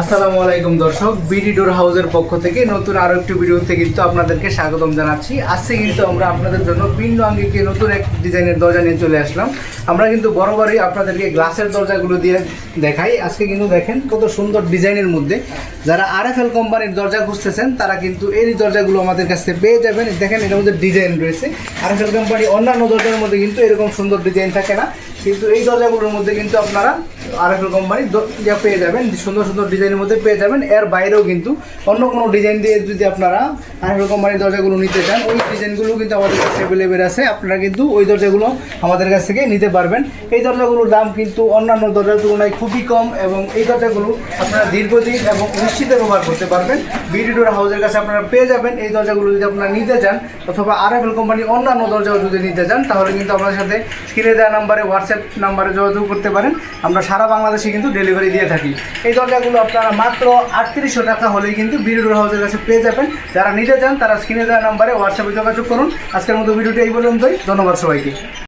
আসসালামু আলাইকুম দর্শক, বিডি ডোর হাউসের পক্ষ থেকে নতুন আরও একটি ভিডিওতে কিন্তু আপনাদেরকে স্বাগতম জানাচ্ছি। আজকে কিন্তু আমরা আপনাদের জন্য ভিন্ন আঙ্গিকে নতুন এক ডিজাইনের দরজা নিয়ে চলে আসলাম। আমরা কিন্তু বরাবরই আপনাদেরকে গ্লাসের দরজাগুলো দিয়ে দেখাই। আজকে কিন্তু দেখেন কত সুন্দর ডিজাইনের মধ্যে যারা আর এফ এল কোম্পানির দরজা খুঁজতেছেন, তারা কিন্তু এই দরজাগুলো আমাদের কাছ পেয়ে যাবেন। দেখেন এটার মধ্যে ডিজাইন রয়েছে। আর এফ এল কোম্পানি অন্যান্য দরজার মধ্যে কিন্তু এরকম সুন্দর ডিজাইন থাকে না। কিন্তু এই দরজাগুলোর মধ্যে কিন্তু আপনারা আরএফএল কোম্পানি যা পেয়ে যাবেন, সুন্দর সুন্দর ডিজাইনের মধ্যে পেয়ে যাবেন। এর বাইরেও কিন্তু অন্য কোনো ডিজাইন দিয়ে যদি আপনারা আরএফএল কোম্পানির দরজাগুলো নিতে চান, ওই ডিজাইনগুলো কিন্তু আমাদের কাছে অ্যাভেলেবেল আছে। আপনারা কিন্তু ওই দরজাগুলো আমাদের কাছ থেকে নিতে পারবেন। এই দরজাগুলোর দাম কিন্তু অন্যান্য দরজার তুলনায় খুবই কম এবং এই দরজাগুলো আপনারা দীর্ঘদিন এবং নিশ্চিত ব্যবহার করতে পারবেন। বিডি ডোর হাউসের কাছে আপনারা পেয়ে যাবেন। এই দরজাগুলো যদি আপনারা নিতে চান অথবা আর আরএফএল কোম্পানি অন্যান্য দরজাও যদি নিতে চান, তাহলে কিন্তু আপনার সাথে স্ক্রিনে দেওয়া নাম্বারে হোয়াটসঅ্যাপ নাম্বারে যোগাযোগ করতে পারেন। আমরা সারা বাংলাদেশে কিন্তু ডেলিভারি দিয়ে থাকি। এই দরজাগুলো আপনারা মাত্র আটত্রিশশো টাকা হলেই কিন্তু বিরুডোর হাউসের কাছে পেয়ে যাবেন। যারা নিতে চান তারা স্ক্রিনে দেওয়া নাম্বারে হোয়াটসঅ্যাপে যোগাযোগ করুন। আজকের মতো ভিডিওটি এই পর্যন্তই। ধন্যবাদ সবাইকে।